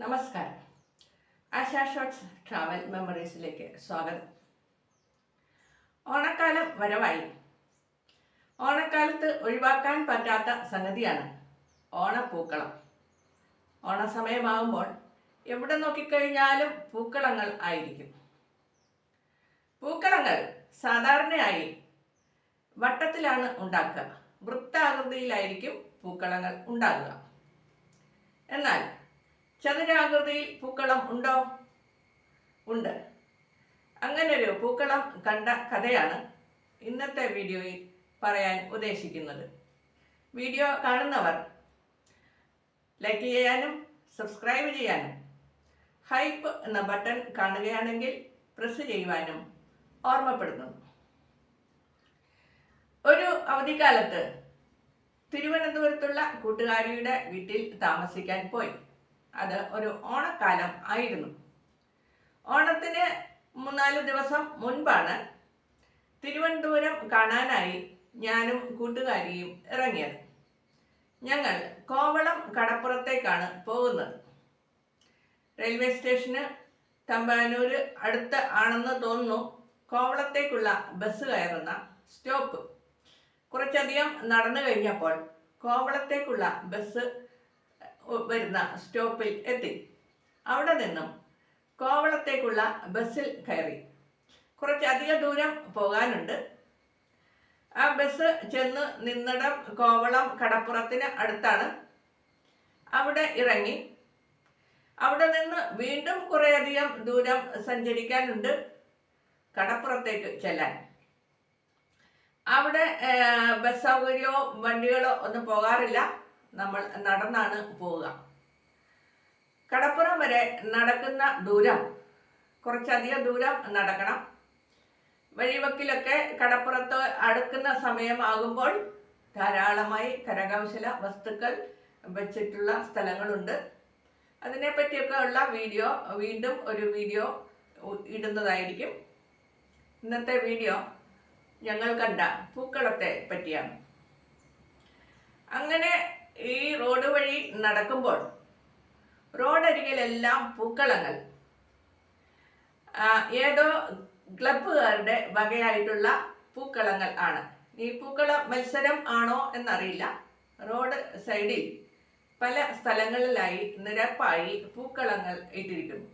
നമസ്കാരം. ASHA shots travel മെമ്മറീസിലേക്ക് സ്വാഗതം. ഓണക്കാലം വരവായി. ഓണക്കാലത്ത് ഒഴിവാക്കാൻ പറ്റാത്ത സംഗതിയാണ് ഓണപ്പൂക്കളം. ഓണസമയമാകുമ്പോൾ എവിടെ നോക്കിക്കഴിഞ്ഞാലും പൂക്കളങ്ങൾ ആയിരിക്കും. പൂക്കളങ്ങൾ സാധാരണയായി വട്ടത്തിലാണ് ഉണ്ടാക്കുക. വൃത്താകൃതിയിലായിരിക്കും പൂക്കളങ്ങൾ ഉണ്ടാകുക. എന്നാൽ ചതുരാകൃതിയിൽ പൂക്കളം ഉണ്ടോ? ഉണ്ട്. അങ്ങനൊരു പൂക്കളം കണ്ട കഥയാണ് ഇന്നത്തെ വീഡിയോയിൽ പറയാൻ ഉദ്ദേശിക്കുന്നത്. വീഡിയോ കാണുന്നവർ ലൈക്ക് ചെയ്യാനും സബ്സ്ക്രൈബ് ചെയ്യാനും ഹൈപ്പ് എന്ന ബട്ടൺ കാണുകയാണെങ്കിൽ പ്രസ് ചെയ്യുവാനും ഓർമ്മപ്പെടുത്തുന്നു ഒരു അവധിക്കാലത്ത് തിരുവനന്തപുരത്തുള്ള കൂട്ടുകാരിയുടെ വീട്ടിൽ താമസിക്കാൻ പോയി. അത് ഒരു ഓണക്കാലം ആയിരുന്നു. ഓണത്തിന് മൂന്നാൽ ദിവസം മുൻപാണ് തിരുവനന്തപുരം കാണാനായി ഞാനും കൂട്ടുകാരിയും ഇറങ്ങിയത്. ഞങ്ങൾ കോവളം കടപ്പുറത്തേക്കാണ് പോകുന്നത്. റെയിൽവേ സ്റ്റേഷന് തമ്പാനൂര് അടുത്ത് ആണെന്ന് തോന്നുന്നു. കോവളത്തേക്കുള്ള ബസ് കയറുന്ന സ്റ്റോപ്പ്. കുറച്ചധികം നടന്നു കഴിഞ്ഞപ്പോൾ കോവളത്തേക്കുള്ള ബസ് വരുന്ന സ്റ്റോപ്പിൽ എത്തി. അവിടെ നിന്നും കോവളത്തേക്കുള്ള ബസ്സിൽ കയറി. കുറച്ചധിക ദൂരം പോകാനുണ്ട്. ആ ബസ് ചെന്ന് നിന്നിടം കോവളം കടപ്പുറത്തിന് അടുത്താണ്. അവിടെ ഇറങ്ങി. അവിടെ നിന്ന് വീണ്ടും കുറേയധികം ദൂരം സഞ്ചരിക്കാനുണ്ട് കടപ്പുറത്തേക്ക് ചെല്ലാൻ. അവിടെ ബസ് സൗകര്യമോ വണ്ടികളോ ഒന്നും പോകാറില്ല. നമ്മൾ നടന്നാണ് പോവുക. കടപ്പുറം വരെ നടക്കുന്ന ദൂരം കുറച്ചധികം ദൂരം നടക്കണം. വഴിവക്കിലൊക്കെ കടപ്പുറത്ത് അടുക്കുന്ന സമയമാകുമ്പോൾ ധാരാളമായി കരകൗശല വസ്തുക്കൾ വെച്ചിട്ടുള്ള സ്ഥലങ്ങളുണ്ട്. അതിനെപ്പറ്റിയൊക്കെ ഉള്ള വീഡിയോ വീണ്ടും ഒരു വീഡിയോ ഇടുന്നതായിരിക്കും. ഇന്നത്തെ വീഡിയോ ഞങ്ങൾ കണ്ട പൂക്കളത്തെ പറ്റിയാണ്. അങ്ങനെ ഈ റോഡ് വഴി നടക്കുമ്പോൾ റോഡരികിലെല്ലാം പൂക്കളങ്ങൾ. ഏതോ ക്ലബുകാരുടെ വകയായിട്ടുള്ള പൂക്കളങ്ങൾ ആണ്. ഈ പൂക്കള മത്സരം ആണോ എന്നറിയില്ല. റോഡ് സൈഡിൽ പല സ്ഥലങ്ങളിലായി നിരപ്പായി പൂക്കളങ്ങൾ ഇട്ടിരിക്കുന്നു.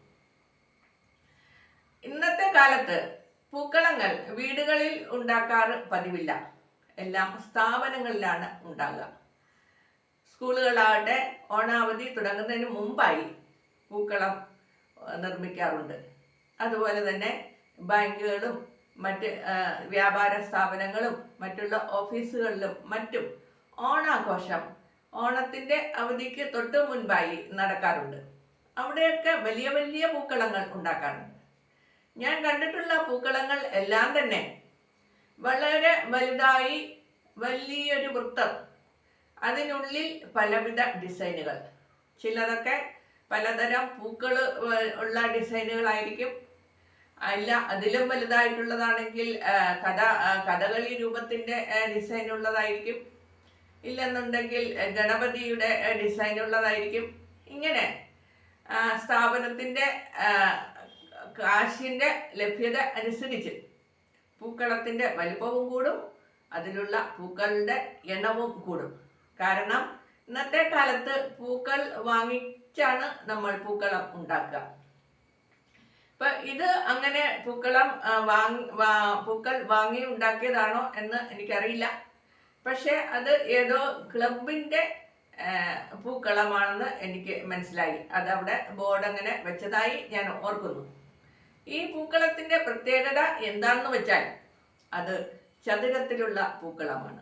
ഇന്നത്തെ കാലത്ത് പൂക്കളങ്ങൾ വീടുകളിൽ ഉണ്ടാക്കാറ് പതിവില്ല. എല്ലാം സ്ഥാപനങ്ങളിലാണ് ഉണ്ടാകുക സ്കൂളുകളാകട്ടെ ഓണാവധി തുടങ്ങുന്നതിന് മുമ്പായി പൂക്കളം നിർമ്മിക്കാറുണ്ട്. അതുപോലെ തന്നെ ബാങ്കുകളും മറ്റ് വ്യാപാര സ്ഥാപനങ്ങളും മറ്റുള്ള ഓഫീസുകളിലും മറ്റും ഓണാഘോഷം ഓണത്തിന്റെ അവധിക്ക് തൊട്ട് മുൻപായി നടക്കാറുണ്ട്. അവിടെയൊക്കെ വലിയ വലിയ പൂക്കളങ്ങൾ ഉണ്ടാക്കാറുണ്ട്. ഞാൻ കണ്ടിട്ടുള്ള പൂക്കളങ്ങൾ എല്ലാം തന്നെ വളരെ വലുതായി വലിയൊരു വൃത്തം അതിനുള്ളിൽ പലവിധ ഡിസൈനുകൾ. ചിലതൊക്കെ പലതരം പൂക്കൾ ഉള്ള ഡിസൈനുകളായിരിക്കും. അല്ല അതിലും വലുതായിട്ടുള്ളതാണെങ്കിൽ കഥ കഥകളി രൂപത്തിന്റെ ഡിസൈൻ ഉള്ളതായിരിക്കും ഇല്ലെന്നുണ്ടെങ്കിൽ ഗണപതിയുടെ ഡിസൈൻ ഉള്ളതായിരിക്കും ഇങ്ങനെ സ്ഥാപനത്തിന്റെ കാശിന്റെ ലഭ്യത അനുസരിച്ച് പൂക്കളത്തിന്റെ വലിപ്പവും കൂടും അതിലുള്ള പൂക്കളുടെ എണ്ണവും കൂടും. കാരണം ഇന്നത്തെ കാലത്ത് പൂക്കൾ വാങ്ങിച്ചാണ് നമ്മൾ പൂക്കളം ഉണ്ടാക്കുക. ഇപ്പൊ ഇത് അങ്ങനെ പൂക്കളം പൂക്കൾ വാങ്ങി ഉണ്ടാക്കിയതാണോ എന്ന് എനിക്കറിയില്ല. പക്ഷെ അത് ഏതോ ക്ലബിന്റെ പൂക്കളമാണെന്ന് എനിക്ക് മനസ്സിലായി. അതവിടെ ബോർഡ് അങ്ങനെ വെച്ചതായി ഞാൻ ഓർക്കുന്നു. ഈ പൂക്കളത്തിന്റെ പ്രത്യേകത എന്താണെന്ന് വെച്ചാൽ അത് ചതുരത്തിലുള്ള പൂക്കളമാണ്.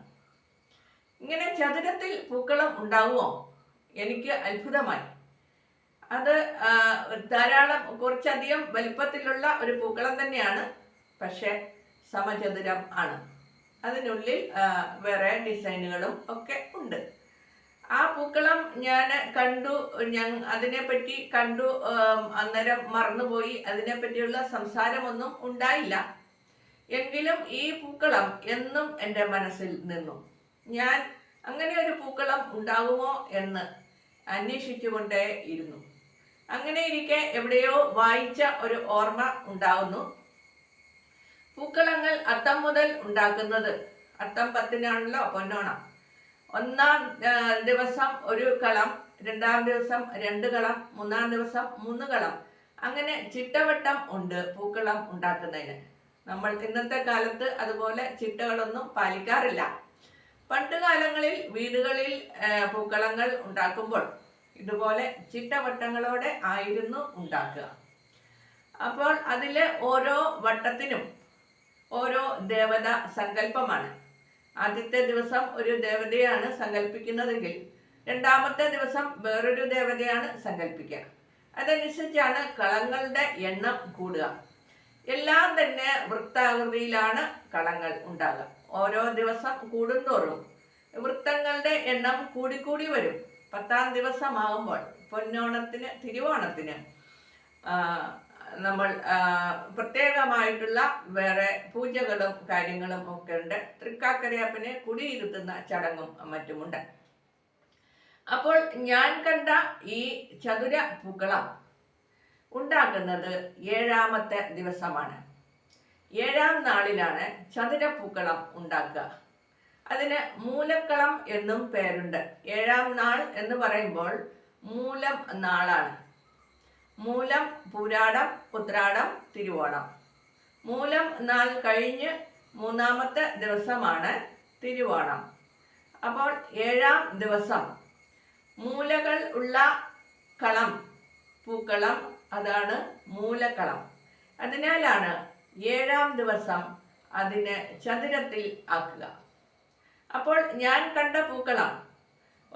ഇങ്ങനെ ചതുരത്തിൽ പൂക്കളം ഉണ്ടാവുമോ? എനിക്ക് അത്ഭുതമായി. അത് ധാരാളം കുറച്ചധികം വലിപ്പത്തിലുള്ള ഒരു പൂക്കളം തന്നെയാണ് പക്ഷെ സമചതുരം ആണ്. അതിനുള്ളിൽ വേറെ ഡിസൈനുകളും ഒക്കെ ഉണ്ട്. ആ പൂക്കളം ഞാൻ കണ്ടു ഞാൻ അതിനെപ്പറ്റി കണ്ടു അന്നേരം മറന്നുപോയി. അതിനെപ്പറ്റിയുള്ള സംസാരമൊന്നും ഉണ്ടായില്ല. എങ്കിലും ഈ പൂക്കളം എന്നും എന്റെ മനസ്സിൽ നിന്നു. ഞാൻ അങ്ങനെ ഒരു പൂക്കളം ഉണ്ടാകുമോ എന്ന് അന്വേഷിച്ചുകൊണ്ടേ ഇരുന്നു. അങ്ങനെ ഇരിക്കെ എവിടെയോ വായിച്ച ഒരു ഓർമ്മ ഉണ്ടാകുന്നു. പൂക്കളങ്ങൾ അത്തം മുതൽ ഉണ്ടാക്കുന്നത് അത്തം പത്തിനാണല്ലോ പൊന്നോണം. ഒന്നാം ദിവസം ഒരു കളം രണ്ടാം ദിവസം രണ്ട് കളം മൂന്നാം ദിവസം മൂന്ന് കളം. അങ്ങനെ ചിട്ടവട്ടം ഉണ്ട് പൂക്കളം ഉണ്ടാക്കുന്നതിന്. നമ്മൾ ഇന്നത്തെ കാലത്ത് അതുപോലെ ചിട്ടകളൊന്നും പാലിക്കാറില്ല. പണ്ട് കാലങ്ങളിൽ വീടുകളിൽ പൂക്കളങ്ങൾ ഉണ്ടാക്കുമ്പോൾ ഇതുപോലെ ചിട്ടവട്ടങ്ങളോടെ ആയിരുന്നു ഉണ്ടാക്കുക. അപ്പോൾ അതിലെ ഓരോ വട്ടത്തിനും ഓരോ ദേവത സങ്കല്പമാണ്. ആദ്യത്തെ ദിവസം ഒരു ദേവതയാണ് സങ്കല്പിക്കുന്നതെങ്കിൽ രണ്ടാമത്തെ ദിവസം വേറൊരു ദേവതയാണ് സങ്കല്പിക്കുക. അതനുസരിച്ചാണ് കളങ്ങളുടെ എണ്ണം കൂടുക. എല്ലാം തന്നെ വൃത്താകൃതിയിലാണ് കളങ്ങൾ ഉണ്ടാകുക ഓരോ ദിവസം കൂടുന്തോറും വൃത്തങ്ങളുടെ എണ്ണം കൂടിക്കൂടി വരും. പത്താം ദിവസമാകുമ്പോൾ പൊന്നോണത്തിന് തിരുവോണത്തിന് നമ്മൾ പ്രത്യേകമായിട്ടുള്ള വേറെ പൂജകളും കാര്യങ്ങളും ഒക്കെ ഉണ്ട്. തൃക്കാക്കരയപ്പനെ കുടിയിരുത്തുന്ന ചടങ്ങും മറ്റുമുണ്ട്. അപ്പോൾ ഞാൻ കണ്ട ഈ ചതുര പൂക്കളം ഉണ്ടാക്കുന്നത് ഏഴാമത്തെ ദിവസമാണ്. ഏഴാം നാളിലാണ് ചതുരപ്പൂക്കളം ഉണ്ടാക്കുക. അതിന് മൂലക്കളം എന്നും പേരുണ്ട്. ഏഴാം നാൾ എന്ന് പറയുമ്പോൾ മൂലം നാളാണ്. മൂലം പുരാടം ഉത്രാടം തിരുവോണം. മൂലം നാൾ കഴിഞ്ഞ് മൂന്നാമത്തെ ദിവസമാണ് തിരുവോണം. അപ്പോൾ ഏഴാം ദിവസം മൂലകൾ ഉള്ള കളം പൂക്കളം അതാണ് മൂലക്കളം. അതിനാലാണ് ഏഴാം ദിവസം അതിനെ ചതുരത്തിൽ ആക്കുക. അപ്പോൾ ഞാൻ കണ്ട പൂക്കളാണ്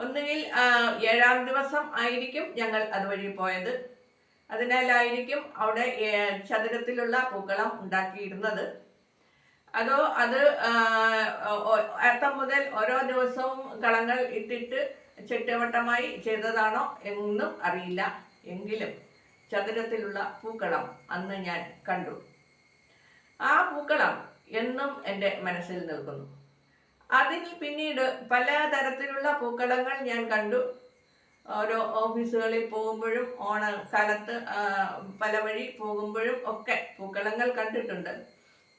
ഒന്നുകിൽ ഏഴാം ദിവസം ആയിരിക്കും ഞങ്ങൾ അതുവഴി പോയത്. അതിനാലായിരിക്കും അവിടെ ചതുരത്തിലുള്ള പൂക്കളം ഉണ്ടാക്കിയിരുന്നത്. അതോ അത് അത്തം മുതൽ ഓരോ ദിവസവും കളങ്ങൾ ഇട്ടിട്ട് ചുറ്റുവട്ടമായി ചെയ്തതാണോ എന്നും അറിയില്ല. എങ്കിലും ചതുരത്തിലുള്ള പൂക്കളം അന്ന് ഞാൻ കണ്ടു. ആ പൂക്കളം എന്നും എന്റെ മനസ്സിൽ നിൽക്കുന്നു. അതിൽ പിന്നീട് പല തരത്തിലുള്ള പൂക്കളങ്ങൾ ഞാൻ കണ്ടു. ഓരോ ഓഫീസുകളിൽ പോകുമ്പോഴും ഓണക്കാലത്ത് പല വഴി പോകുമ്പോഴും ഒക്കെ പൂക്കളങ്ങൾ കണ്ടിട്ടുണ്ട്.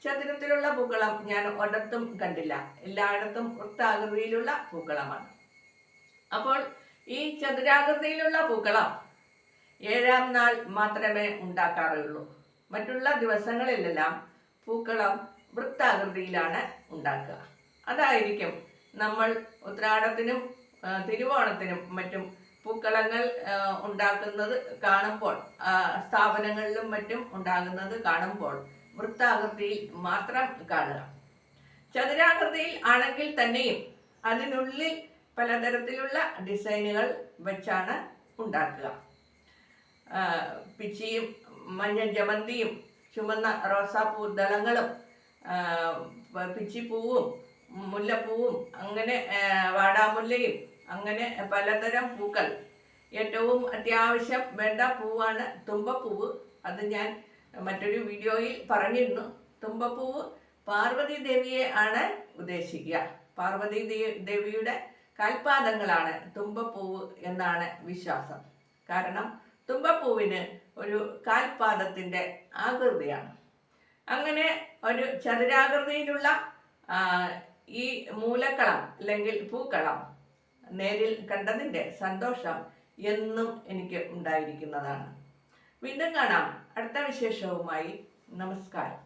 ചതുരത്തിലുള്ള പൂക്കളം ഞാൻ ഒരിടത്തും കണ്ടില്ല. എല്ലായിടത്തും വൃത്താകൃതിയിലുള്ള പൂക്കളമാണ്. അപ്പോൾ ഈ ചതുരാകൃതിയിലുള്ള പൂക്കളം ഏഴാം നാൾ മാത്രമേ ഉണ്ടാക്കാറുള്ളൂ. മറ്റുള്ള ദിവസങ്ങളിലെല്ലാം പൂക്കളം വൃത്താകൃതിയിലാണ് ഉണ്ടാക്കുക. അതായിരിക്കും നമ്മൾ ഉത്രാടത്തിനും തിരുവോണത്തിനും മറ്റും പൂക്കളങ്ങൾ ഉണ്ടാക്കുന്നത് കാണുമ്പോൾ സ്ഥാപനങ്ങളിലും മറ്റും ഉണ്ടാകുന്നത് കാണുമ്പോൾ വൃത്താകൃതിയിൽ മാത്രം കാണുക. ചതുരാകൃതിയിൽ ആണെങ്കിൽ തന്നെയും അതിനുള്ളിൽ പലതരത്തിലുള്ള ഡിസൈനുകൾ വെച്ചാണ് ഉണ്ടാക്കുക. പിച്ചിയും മഞ്ഞ ജമന്തിയും ചുമന്ന റോസാപ്പൂ ദളങ്ങളും പിച്ചിപ്പൂവും മുല്ലപ്പൂവും അങ്ങനെ വാടാമുല്ലയും അങ്ങനെ പലതരം പൂക്കൾ. ഏറ്റവും അത്യാവശ്യം വേണ്ട പൂവാണ് തുമ്പപ്പൂവ്. അത് ഞാൻ മറ്റൊരു വീഡിയോയിൽ പറഞ്ഞിരുന്നു. തുമ്പപ്പൂവ് പാർവതി ദേവിയെ ആണ് ഉദ്ദേശിക്കുക. പാർവതി ദേവിയുടെ കാൽപാദങ്ങളാണ് തുമ്പപ്പൂവ് എന്നാണ് വിശ്വാസം. കാരണം തുമ്പപ്പൂവിന് ഒരു കാൽപാദത്തിന്റെ ആകൃതിയാണ്. അങ്ങനെ ഒരു ചതുരാകൃതിയിലുള്ള ഈ മൂലക്കളം അല്ലെങ്കിൽ പൂക്കളം നേരിൽ കണ്ടതിന്റെ സന്തോഷം എന്നും എനിക്ക് ഉണ്ടായിരിക്കുന്നതാണ്. വീണ്ടും കാണാം. അടുത്ത വിശേഷവുമായി. നമസ്കാരം.